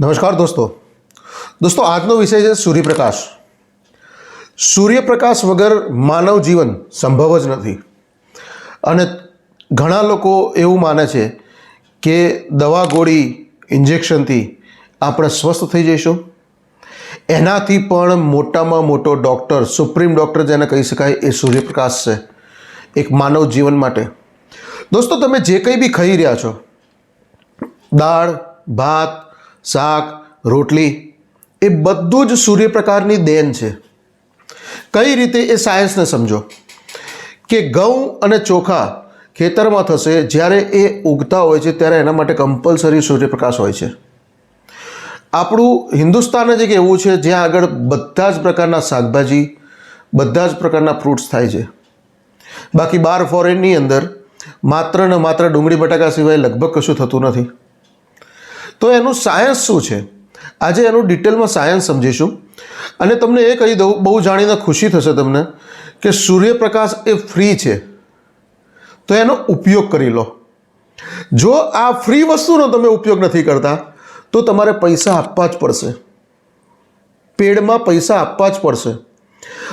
નમસ્કાર દોસ્તો. દોસ્તો, આજનો વિષય છે સૂર્યપ્રકાશ. સૂર્યપ્રકાશ વગર માનવ જીવન સંભવ જ નથી. અને ઘણા લોકો એવું માને છે કે દવા ગોળી ઇન્જેક્શનથી આપણે સ્વસ્થ થઈ જઈશું. એનાથી પણ મોટામાં મોટો ડૉક્ટર, સુપ્રીમ ડૉક્ટર જેને કહી શકાય, એ સૂર્યપ્રકાશ છે. એક માનવ જીવન માટે. દોસ્તો, તમે જે કંઈ બી ખાઈ રહ્યા છો, દાળ, ભાત શાક, રોટલી, એ બધું જ સૂર્યપ્રકાશની દેન છે. કઈ રીતે એ સાયન્સને સમજો? કે ઘઉં અને ચોખા ખેતરમાં થશે, જ્યારે એ ઉગતા હોય છે, ત્યારે એના માટે કમ્પલસરી સૂર્યપ્રકાશ હોય છે. આપણું હિન્દુસ્તાન જ એક એવું છે, જ્યાં આગળ બધા જ પ્રકારના શાકભાજી, બધા જ પ્રકારના ફ્રૂટ્સ થાય છે. બાકી બાર ફોરેનની અંદર માત્ર ને માત્ર ડુંગળી બટાકા સિવાય લગભગ કશું થતું નથી. તો એનું સાયન્સ શું છે? આજે એનું ડિટેલમાં સાયન્સ સમજીશું. અને તમને એ કહી દઉં, બહુ જાણીને ખુશી થશે તમને, કે સૂર્યપ્રકાશ એ ફ્રી છે. તો એનો ઉપયોગ કરી લો. જો આ ફ્રી વસ્તુનો તમે ઉપયોગ નથી કરતા, તો તમારે પૈસા આપવા જ પડશે. પેડમાં પૈસા આપવા જ પડશે.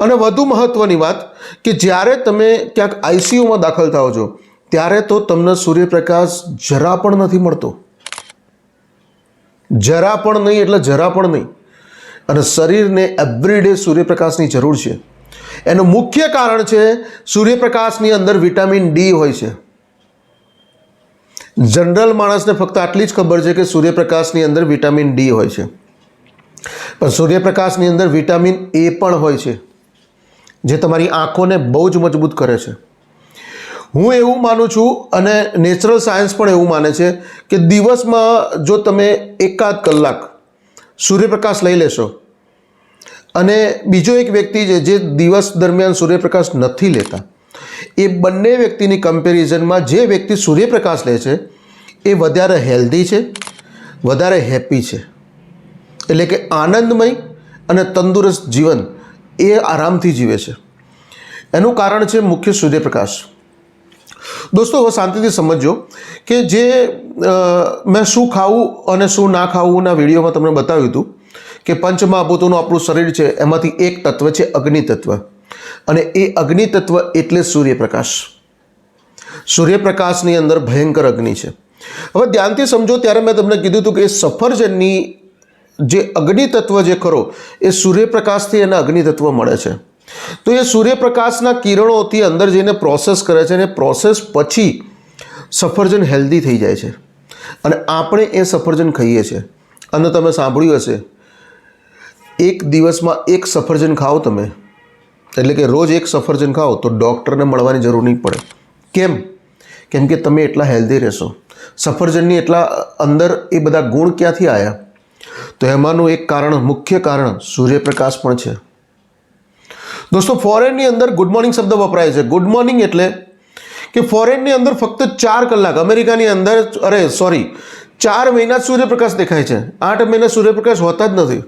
અને વધુ મહત્ત્વની વાત, કે જ્યારે તમે ક્યાંક આઈસીયુમાં દાખલ થાઓ છો, ત્યારે તો તમને સૂર્યપ્રકાશ જરા પણ નથી મળતો. જરા પણ નહીં એટલે જરા પણ નહીં. અને શરીરને એવરીડે સૂર્યપ્રકાશની જરૂર છે. એનું મુખ્ય કારણ છે સૂર્યપ્રકાશની અંદર વિટામિન ડી હોય છે. જનરલ માણસને ફક્ત આટલી જ ખબર છે કે સૂર્યપ્રકાશની અંદર વિટામિન ડી હોય છે. પણ સૂર્યપ્રકાશની અંદર વિટામિન એ પણ હોય છે, જે તમારી આંખોને બહુ જ મજબૂત કરે છે. હું એવું માનું છું અને નેચરલ સાયન્સ પણ એવું માને છે કે દિવસમાં જો તમે એકાદ કલાક સૂર્યપ્રકાશ લઈ લેશો અને બીજો એક વ્યક્તિ છે જે દિવસ દરમિયાન સૂર્યપ્રકાશ નથી લેતા, એ બંને વ્યક્તિની કમ્પેરિઝનમાં જે વ્યક્તિ સૂર્યપ્રકાશ લે છે, એ વધારે હેલ્ધી છે, વધારે હેપી છે. એટલે કે આનંદમય અને તંદુરસ્ત જીવન એ આરામથી જીવે છે. એનું કારણ છે મુખ્ય સૂર્યપ્રકાશ. દોસ્તો, હવે શાંતિથી સમજજો કે જે મેં શું ખાવું અને શું ના ખાવુંના વિડીયોમાં તમને બતાવ્યું હતું કે પંચમહાભૂતોનું આપણું શરીર છે, એમાંથી એક તત્વ છે અગ્નિ તત્વ અને એ અગ્નિ તત્વ એટલે સૂર્યપ્રકાશ. સૂર્યપ્રકાશની અંદર ભયંકર અગ્નિ છે. હવે ધ્યાનથી સમજો, ત્યારે મેં તમને કીધું હતું કે એ સફરજનની જે અગ્નિ તત્વ જે ખરો, એ સૂર્યપ્રકાશથી એને અગ્નિ તત્વ મળે છે. તો એ સૂર્યપ્રકાશના કિરણોથી અંદર જઈને પ્રોસેસ કરે છે અને પ્રોસેસ પછી સફરજન હેલ્ધી થઈ જાય છે. અને આપણે એ સફરજન ખાઈએ છીએ. અને તમે સાંભળ્યું હશે, એક દિવસમાં એક સફરજન ખાઓ તમે. એટલે કે રોજ એક સફરજન ખાઓ તો ડૉક્ટરને મળવાની જરૂર નહીં પડે. કેમ? કેમ કે તમે એટલા હેલ્ધી રહેશો. સફરજનની એટલા અંદર એ બધા ગુણ ક્યાંથી આવ્યા તો એમાંનું એક કારણ, મુખ્ય કારણ સૂર્યપ્રકાશ પણ છે. દોસ્તો ફોરેનની અંદર ગુડ મોર્નિંગ શબ્દ વપરાય છે. ગુડ મોર્નિંગ એટલે કે ફોરેનની અંદર ફક્ત ચાર કલાક, અમેરિકાની અંદર, અરે સોરી ચાર મહિના સૂર્યપ્રકાશ દેખાય છે. આઠ મહિના સૂર્યપ્રકાશ હોતા જ નથી.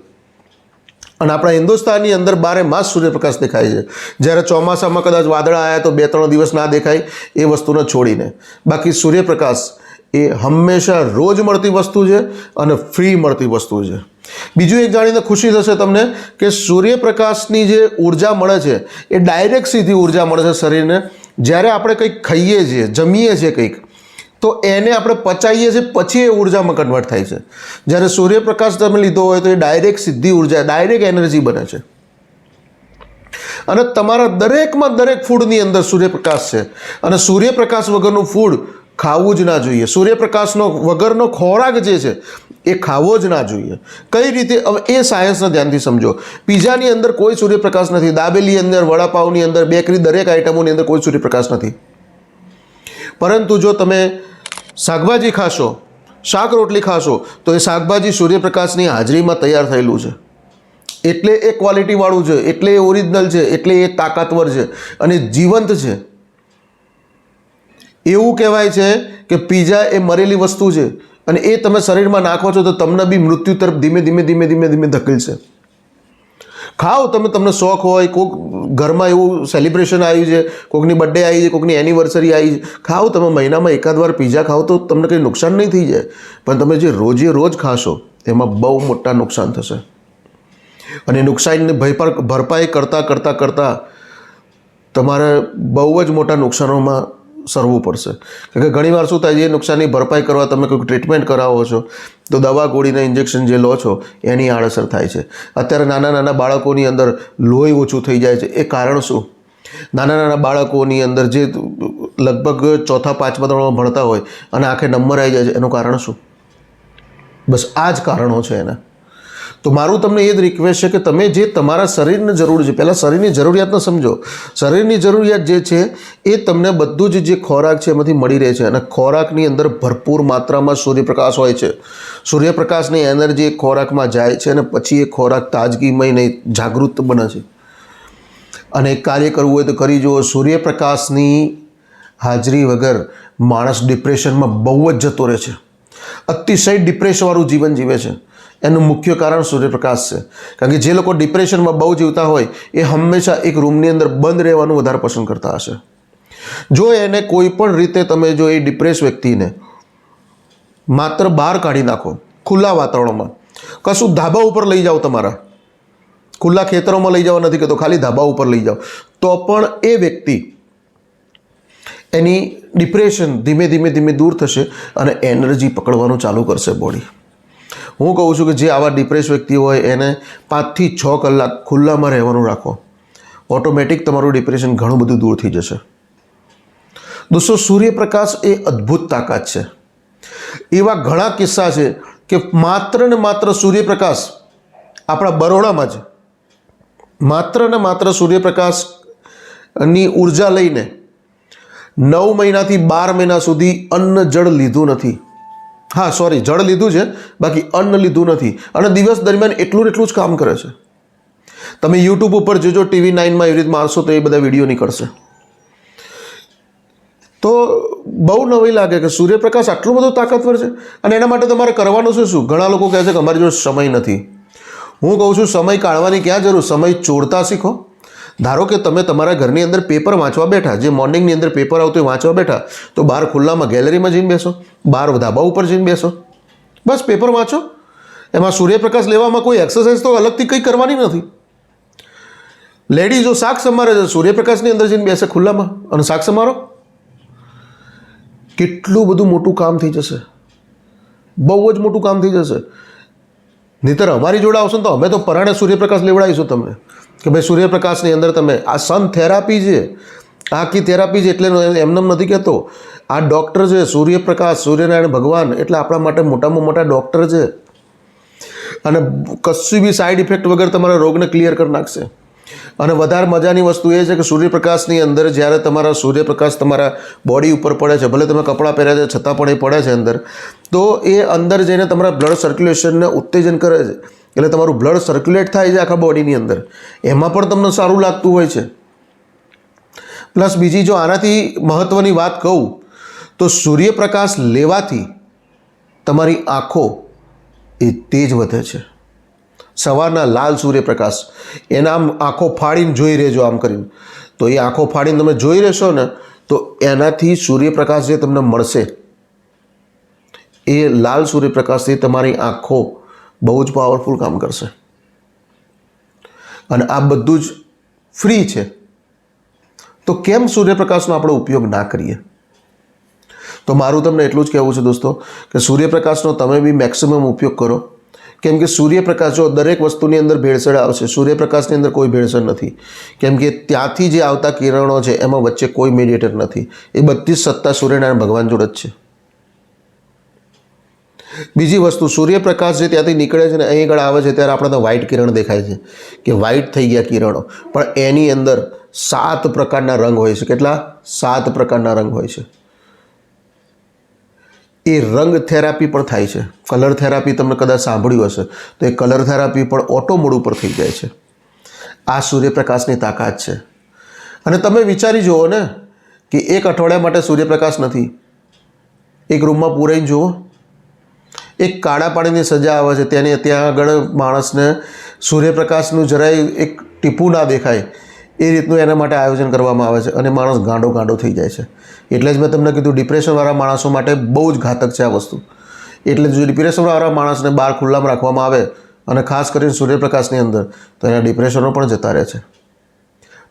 અને આપણા હિન્દુસ્તાનની અંદર બારે માસ સૂર્યપ્રકાશ દેખાય છે. જ્યારે ચોમાસામાં કદાચ વાદળા આવ્યા તો બે ત્રણ દિવસ ના દેખાય એ વસ્તુને છોડીને. બાકી સૂર્યપ્રકાશ એ હંમેશા રોજ મળતી વસ્તુ છે અને ફ્રી મળતી વસ્તુ છે. બીજું એક જાણીને ખુશી થશે તમને કે સૂર્યપ્રકાશની જે ઊર્જા મળે છે, એ ડાયરેક્ટ સીધી ઊર્જા મળે છે શરીરને. જ્યારે આપણે કંઈક ખાઈએ છીએ, જમીએ છીએ કંઈક, તો એને આપણે પચાવીએ છીએ, પછી એ ઉર્જામાં કન્વર્ટ થાય છે. જ્યારે સૂર્યપ્રકાશ તમે લીધો હોય તો એ ડાયરેક્ટ સીધી ઊર્જા, ડાયરેક્ટ એનર્જી બને છે. અને તમારા દરેકમાં દરેક ફૂડની અંદર સૂર્યપ્રકાશ છે. અને સૂર્યપ્રકાશ વગરનું ફૂડ ખાવું જ ના જોઈએ. સૂર્યપ્રકાશનો વગરનો ખોરાક જે છે, એ ખાવો જ ના જોઈએ. કઈ રીતે? હવે એ સાયન્સને ધ્યાનથી સમજો. પીઝાની અંદર કોઈ સૂર્યપ્રકાશ નથી. દાબેલી અંદર વડાપાઉની અંદર, બેકરી દરેક આઇટમોની અંદર કોઈ સૂર્યપ્રકાશ નથી. પરંતુ જો તમે શાકભાજી ખાશો, શાક રોટલી ખાશો, તો એ શાકભાજી સૂર્યપ્રકાશની હાજરીમાં તૈયાર થયેલું છે. એટલે એ ક્વોલિટીવાળું છે, એટલે એ ઓરિજિનલ છે, એટલે એ તાકાતવર છે, અને જીવંત છે. એવું કહેવાય છે કે પીઝા એ મરેલી વસ્તુ છે અને એ તમે શરીરમાં નાખો છો તો તમને બી મૃત્યુ તરફ ધીમે ધીમે ધીમે ધીમે ધીમે ધકેલશે ખાઓ, તમે તમને શોખ હોય કોઈક ઘરમાં એવું સેલિબ્રેશન આવ્યું છે કોઈકની બર્થડે આવી છે કોઈકની એનિવર્સરી આવી છે. ખાઓ, તમે મહિનામાં એકાદ વાર પીઝા ખાઓ તો તમને કંઈ નુકસાન નહીં થઈ જાય. પણ તમે જે રોજે રોજ ખાશો, એમાં બહુ મોટા નુકસાન થશે. અને નુકસાનની ભરપાઈ ભરપાઈ કરતાં કરતાં કરતાં તમારે બહુ જ મોટા નુકસાનોમાં સરવું પડશે. કારણ કે ઘણીવાર શું થાય છે એ નુકસાનની ભરપાઈ કરવા તમે કોઈક ટ્રીટમેન્ટ કરાવો છો, તો દવા ગોળીના ઇન્જેક્શન જે લો છો, એની આડઅસર થાય છે. અત્યારે નાના નાના બાળકોની અંદર લોહી ઓછું થઈ જાય છે. એ કારણ શું? નાના નાના બાળકોની અંદર જે લગભગ ચોથા, પાંચમા ધોરણમાં ભણતા હોય અને આંખે નંબર આવી જાય છે, એનું કારણ શું? બસ આ જ કારણો છે એના. તો મારું તમને એ જ રિક્વેસ્ટ છે કે તમે જે તમારા શરીરને જરૂર છે, પહેલાં શરીરની જરૂરિયાતને સમજો. શરીરની જરૂરિયાત જે છે, એ તમને બધું જ જે ખોરાક છે, એમાંથી મળી રહે છે અને ખોરાકની અંદર ભરપૂર માત્રામાં સૂર્યપ્રકાશ હોય છે. સૂર્યપ્રકાશની એનર્જી ખોરાકમાં જાય છે અને પછી એ ખોરાક તાજગીમય નહીં જાગૃત બને છે. અને કાર્ય કરવું હોય તો કરી જુઓ, સૂર્યપ્રકાશની હાજરી વગર માણસ ડિપ્રેશનમાં બહુ જ જતો રહે છે. અતિશય ડિપ્રેશનવાળું જીવન જીવે છે. એનું મુખ્ય કારણ સૂર્યપ્રકાશ છે. કારણ કે જે લોકો ડિપ્રેશનમાં બહુ જીવતા હોય, એ હંમેશા એક રૂમની અંદર બંધ રહેવાનું વધારે પસંદ કરતા હશે. જો એને કોઈ પણ રીતે તમે જો એ ડિપ્રેસ વ્યક્તિને માત્ર બહાર કાઢી નાખો, ખુલ્લા વાતાવરણમાં, કશું ધાબા ઉપર લઈ જાઓ તમારા. ખુલ્લા ખેતરોમાં લઈ જવા નથી કહેતો, ખાલી ધાબા ઉપર લઈ જાઓ. તો પણ એ વ્યક્તિ એની ડિપ્રેશન ધીમે ધીમે ધીમે દૂર થશે અને એનર્જી પકડવાનું ચાલુ કરશે બોડી હું કહું છું કે જે આવા ડિપ્રેસ વ્યક્તિ હોય એને પાંચથી છ કલાક ખુલ્લામાં રહેવાનું રાખો. ઓટોમેટિક તમારું ડિપ્રેશન ઘણું બધું દૂર થઈ જશે. દોસ્તો, સૂર્યપ્રકાશ એ અદ્ભુત તાકાત છે. એવા ઘણા કિસ્સા છે કે માત્ર ને માત્ર સૂર્યપ્રકાશ આપણા બરોડામાં જ માત્ર ને માત્ર સૂર્યપ્રકાશની ઊર્જા લઈને નવ મહિનાથી બાર મહિના સુધી અન્ન જળ લીધું નથી. હા સોરી જળ લીધું છે, બાકી અન્ન લીધું નથી. અને દિવસ દરમિયાન એટલું ને એટલું જ કામ કરે છે. તમે યુટ્યુબ ઉપર જોજો ટીવી નાઇનમાં એવી રીતે મારશો તો એ બધા વીડિયો નીકળશે. તો બહુ નવી લાગે કે સૂર્યપ્રકાશ આટલું બધું તાકાતવર છે. અને એના માટે તમારે કરવાનું છે શું? ઘણા લોકો કહે છે કે અમારી જોડે સમય નથી. હું કહું છું, સમય કાઢવાની ક્યાં જરૂર? સમય ચોરતા શીખો. ધારો કે તમે તમારા ઘરની અંદર પેપર વાંચવા બેઠા, જે મોર્નિંગની અંદર પેપર આવતું હોય વાંચવા બેઠા, તો બહાર ખુલ્લામાં ગેલેરીમાં જઈને બેસો, બહાર ધાબા ઉપર જઈને બેસો. બસ પેપર વાંચો. એમાં સૂર્યપ્રકાશ લેવામાં કોઈ એક્સરસાઇઝ તો અલગથી કંઈ કરવાની નથી. લેડીઝો શાક સમારે છે, સૂર્યપ્રકાશની અંદર જઈને બેસે ખુલ્લામાં, અને શાક સમારો. કેટલું બધું મોટું કામ થઈ જશે. બહુ જ મોટું કામ થઈ જશે. નહીતર અમારી જોડે આવશો ને તો અમે તો પરાણે સૂર્યપ્રકાશ લેવડાવીશું તમને. કે ભાઈ સૂર્યપ્રકાશની અંદર તમે આ સન થેરાપી છે, આખી થેરાપી છે એટલે એમનેમ નથી કહેતો. આ ડૉક્ટર છે, સૂર્યપ્રકાશ, સૂર્યનારાયણ ભગવાન એટલે આપણા માટે મોટામાં મોટા ડૉક્ટર છે. અને કશું બી સાઈડ ઇફેક્ટ વગર તમારા રોગને ક્લિયર કરી નાખશે. અને વધારે મજાની વસ્તુ એ છે કે સૂર્યપ્રકાશની અંદર જ્યારે તમારા સૂર્યપ્રકાશ તમારા બોડી ઉપર પડે છે, ભલે તમે કપડાં પહેર્યા છે, છતાં પણ એ પડે છે અંદર, તો એ અંદર જઈને તમારા બ્લડ સર્ક્યુલેશનને ઉત્તેજન કરે છે. એટલે તમારું બ્લડ સર્ક્યુલેટ થાય છે આખા બોડીની અંદર. એમાં પણ તમને સારું લાગતું હોય છે. પ્લસ બીજી જો આનાથી મહત્ત્વની વાત કહું, તો સૂર્યપ્રકાશ લેવાથી તમારી આંખો એ તેજ વધે છે. સવારના લાલ સૂર્યપ્રકાશ, એના આમ આંખો ફાડીને જોઈ રહેજો આમ કરીને. તો એ આંખો ફાડીને તમે જોઈ રહેશો ને, તો એનાથી સૂર્યપ્રકાશ જે તમને મળશે, એ લાલ સૂર્યપ્રકાશથી તમારી આંખો બહુ જ પાવરફુલ કામ કરશે. અને આ બધું જ ફ્રી છે. તો કેમ સૂર્યપ્રકાશનો આપણે ઉપયોગ ના કરીએ? તો મારું તમને એટલું જ કહેવું છે દોસ્તો, કે સૂર્યપ્રકાશનો તમે બી મેક્સિમમ ઉપયોગ કરો. કેમ કે સૂર્યપ્રકાશ જો દરેક વસ્તુની અંદર ભેળસેળ આવશે, સૂર્યપ્રકાશની અંદર કોઈ ભેળસેળ નથી. કેમ કે ત્યાંથી જે આવતા કિરણો છે, એમાં વચ્ચે કોઈ મેડિએટર નથી. એ બધી જ સત્તા સૂર્યનારાયણ ભગવાન જોડે જ છે. બીજી વસ્તુ, સૂર્યપ્રકાશ જે ત્યાંથી નીકળે છે ને, અહીં આગળ આવે છે, ત્યારે આપણે તો વ્હાઇટ કિરણ દેખાય છે, કે વ્હાઇટ થઈ ગયા કિરણો. પણ એની અંદર સાત પ્રકારના રંગ હોય છે. કેટલા? સાત પ્રકારના રંગ હોય છે. એ રંગ થેરાપી પણ થાય છે. કલર થેરાપી તમને કદાચ સાંભળ્યું હશે, તો એ કલર થેરાપી પણ ઓટો મોડ ઉપર થઈ જાય છે. આ સૂર્યપ્રકાશની તાકાત છે. અને તમે વિચારી જુઓ ને, કે એક અઠવાડિયા માટે સૂર્યપ્રકાશ નથી. એક રૂમમાં પૂરાઈને જુઓ. એક કાળા પાણીની સજા આવે છે. તેની ત્યાં આગળ માણસને સૂર્યપ્રકાશનું જરાય એક ટીપું ના દેખાય એ રીતનું એના માટે આયોજન કરવામાં આવે છે અને માણસ ગાંડો ગાંડો થઈ જાય છે. એટલે જ મેં તમને કીધું ડિપ્રેશનવાળા માણસો માટે બહુ જ ઘાતક છે આ વસ્તુ. એટલે જો ડિપ્રેશનવાળા માણસને બહાર ખુલ્લામાં રાખવામાં આવે અને ખાસ કરીને સૂર્યપ્રકાશની અંદર, તો એના ડિપ્રેશનો પણ જતા રહે છે.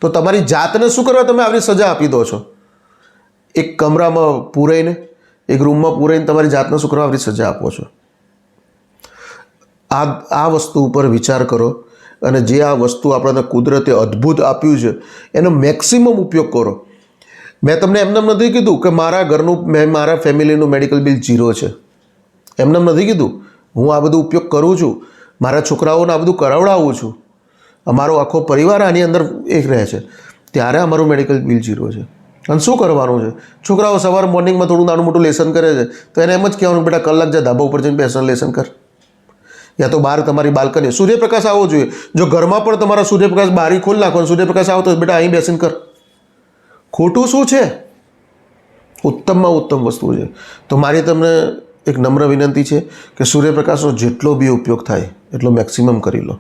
તો તમારી જાતને શું કરવા તમે આવી સજા આપી દો છો? એક કમરામાં પૂરાઈને એક રૂમમાં પૂરાઈને તમારી જાતને શુક્રવારની સજા આપો છો. આ આ વસ્તુ ઉપર વિચાર કરો અને જે આ વસ્તુ આપણને કુદરતે અદ્ભુત આપ્યું છે, એનો મેક્સિમમ ઉપયોગ કરો. મેં તમને એમને નથી કીધું કે મારા ઘરનું, મેં મારા ફેમિલીનું મેડિકલ બિલ જીરો છે. એમને નથી કીધું. હું આ બધું ઉપયોગ કરું છું. મારા છોકરાઓને આ બધું કરાવડાવું છું. અમારો આખો પરિવાર આની અંદર એક રહે છે. ત્યારે અમારું મેડિકલ બિલ જીરો છે. અને શું કરવાનું છે? છોકરાઓ સવાર મોર્નિંગમાં થોડું નાનું મોટું લેસન કરે છે, તો એને એમ જ કહેવાનું બેટા કલાક જા ધાબા ઉપર જઈને બેસન લેસન કર. યા તો બહાર તમારી બાલ્કની સૂર્યપ્રકાશ આવવો જોઈએ. જો ઘરમાં પણ તમારા સૂર્યપ્રકાશ બારી ખોલી નાખો અને સૂર્યપ્રકાશ આવતો બેટા અહીં બેસીને કર. ખોટું શું છે? ઉત્તમમાં ઉત્તમ વસ્તુ છે. તો મારી તમને એક નમ્ર વિનંતી છે કે સૂર્યપ્રકાશનો જેટલો બી ઉપયોગ થાય, એટલો મેક્સિમમ કરી લો.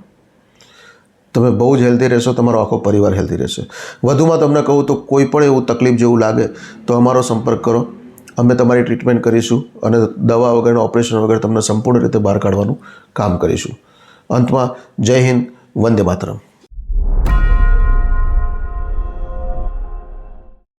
તમે બહુ જ હેલ્ધી રહેશો, તમારો આખો પરિવાર હેલ્ધી રહેશે. વધુમાં તમને કહું તો કોઈ પણ એવું તકલીફ જેવું લાગે તો અમારો સંપર્ક કરો. અમે તમારી ટ્રીટમેન્ટ કરીશું અને દવા વગર ઓપરેશન વગર તમને સંપૂર્ણ રીતે બહાર કાઢવાનું કામ કરીશું. અંતમાં જય હિન્દ, વંદે માતરમ.